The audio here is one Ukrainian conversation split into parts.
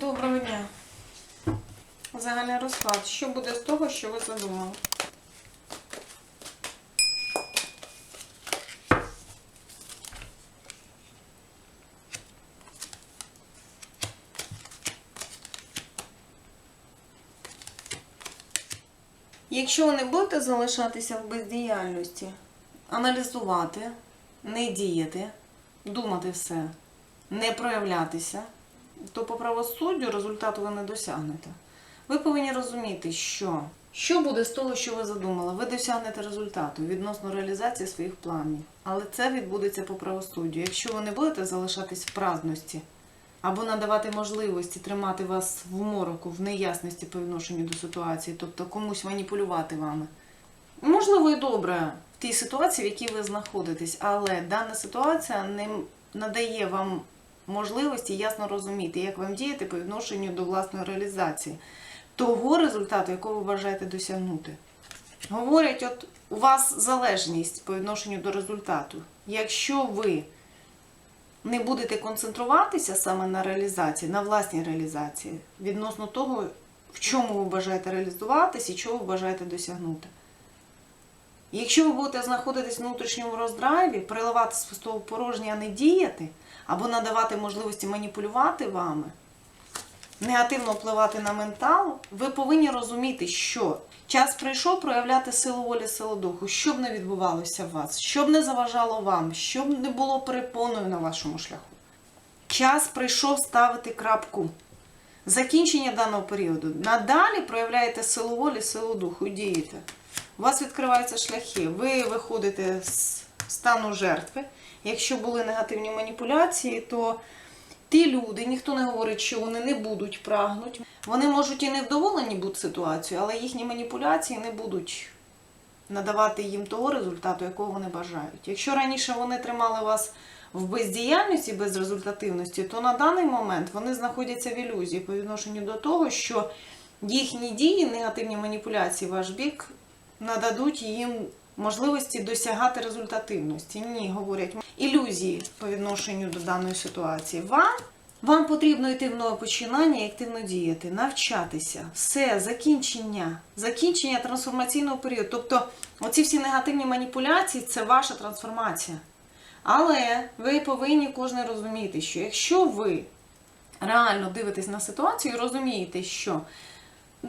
Доброго дня. Загальний розклад. Що буде з того, що ви задумали? Якщо ви не будете залишатися в бездіяльності, аналізувати, не діяти, думати все, не проявлятися, то по правосуддю результату ви не досягнете. Ви повинні розуміти, що що буде з того, що ви задумали. Ви досягнете результату відносно реалізації своїх планів. Але це відбудеться по правосуддю. Якщо ви не будете залишатись в праздності або надавати можливості тримати вас в мороку, в неясності по відношенню до ситуації, тобто комусь маніпулювати вами. Можливо, і добре в тій ситуації, в якій ви знаходитесь, але дана ситуація не надає вам можливості ясно розуміти, як вам діяти по відношенню до власної реалізації того результату, якого ви бажаєте досягнути. Говорять, от у вас залежність по відношенню до результату. Якщо ви не будете концентруватися саме на реалізації, на власній реалізації, відносно того, в чому ви бажаєте реалізуватись і чого ви бажаєте досягнути. Якщо ви будете знаходитись в внутрішньому роздраві, переливати з порожнє, а не діяти, або надавати можливості маніпулювати вами, негативно впливати на ментал, ви повинні розуміти, що час прийшов проявляти силу волі, силу духу, що б не відбувалося в вас, що б не заважало вам, що б не було перепоною на вашому шляху. Час прийшов ставити крапку. Закінчення даного періоду. Надалі проявляєте силу волі, силу духу, дієте. У вас відкриваються шляхи. Ви виходите з стану жертви. Якщо були негативні маніпуляції, то ті люди, ніхто не говорить, що вони не будуть прагнуть. Вони можуть і невдоволені бути ситуацією, але їхні маніпуляції не будуть надавати їм того результату, якого вони бажають. Якщо раніше вони тримали вас в бездіяльності, безрезультативності, то на даний момент вони знаходяться в ілюзії по відношенню до того, що їхні дії, негативні маніпуляції ваш бік нададуть їм можливості досягати результативності. Ні, говорять, ілюзії по відношенню до даної ситуації. Вам вам потрібно йти в нове починання і активно діяти, навчатися. Все, закінчення, закінчення трансформаційного періоду. Тобто, оці всі негативні маніпуляції це ваша трансформація. Але ви повинні кожен розуміти, що якщо ви реально дивитесь на ситуацію і розумієте, що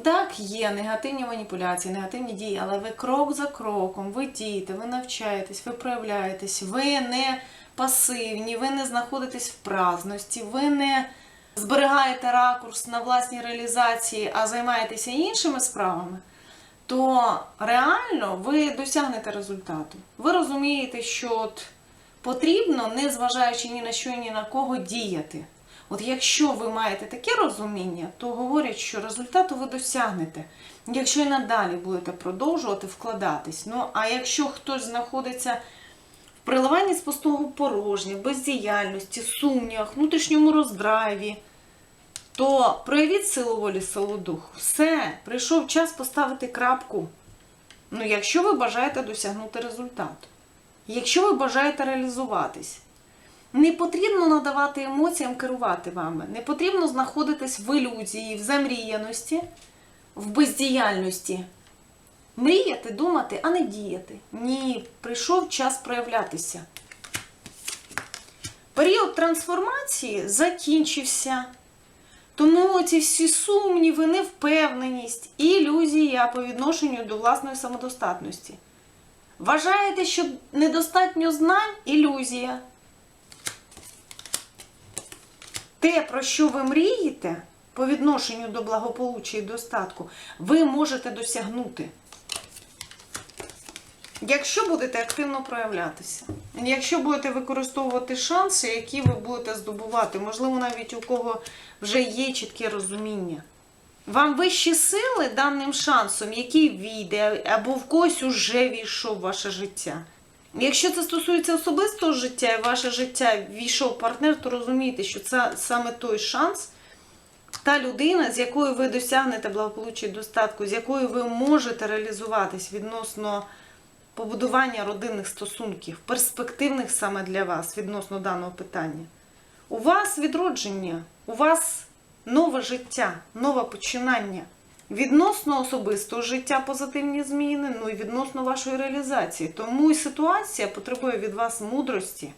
так, є негативні маніпуляції, негативні дії, але ви крок за кроком, ви дієте, ви навчаєтесь, ви проявляєтесь, ви не пасивні, ви не знаходитесь в праздності, ви не зберігаєте ракурс на власній реалізації, а займаєтеся іншими справами, то реально ви досягнете результату. Ви розумієте, що от потрібно, не зважаючи ні на що ні на кого, діяти. От якщо ви маєте таке розуміння, то говорять, що результату ви досягнете, якщо і надалі будете продовжувати вкладатись. Ну, а якщо хтось знаходиться в приливанні з пустого порожня, бездіяльності, сумнівах, внутрішньому роздраві, то проявіть силу волі, силу духу. Все, прийшов час поставити крапку. Ну, якщо ви бажаєте досягнути результату, якщо ви бажаєте реалізуватись. Не потрібно надавати емоціям керувати вами. Не потрібно знаходитись в ілюзії, в замріяності, в бездіяльності. Мріяти, думати, а не діяти. Ні, прийшов час проявлятися. Період трансформації закінчився. Тому ці всі сумніви, невпевненість ілюзія по відношенню до власної самодостатності. Вважаєте, що недостатньо знань ілюзія. Те, про що ви мрієте по відношенню до благополуччя і достатку, ви можете досягнути. Якщо будете активно проявлятися, якщо будете використовувати шанси, які ви будете здобувати, можливо, навіть у кого вже є чітке розуміння. Вам вищі сили даним шансом, який війде, або в когось уже війшов в ваше життя. Якщо це стосується особистого життя і ваше життя війшов партнер, то розумійте, що це саме той шанс, та людина, з якою ви досягнете благополуччя і достатку, з якою ви можете реалізуватись відносно побудування родинних стосунків, перспективних саме для вас відносно даного питання. У вас відродження, у вас нове життя, нове починання. Відносно особистого життя позитивні зміни, ну і відносно вашої реалізації. Тому і ситуація потребує від вас мудрості.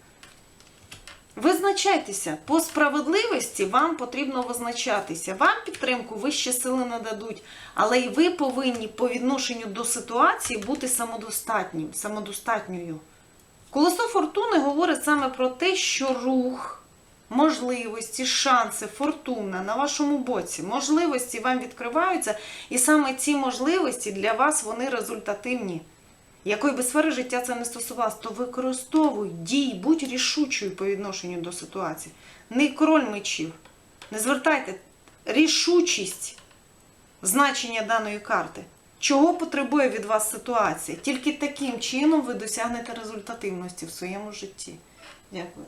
Визначайтеся по справедливості, вам потрібно визначатися. Вам підтримку вищі сили нададуть, але і ви повинні по відношенню до ситуації бути самодостатнім, самодостатньою. Колесо фортуни говорить саме про те, що рух, можливості, шанси, фортуна на вашому боці, можливості вам відкриваються, і саме ці можливості для вас вони результативні. Якої би сфери життя це не стосувалося, то використовуй, дій, будь рішучою по відношенню до ситуації. Не король мечів. Не звертайте рішучість значення даної карти. Чого потребує від вас ситуація? Тільки таким чином ви досягнете результативності в своєму житті. Дякую.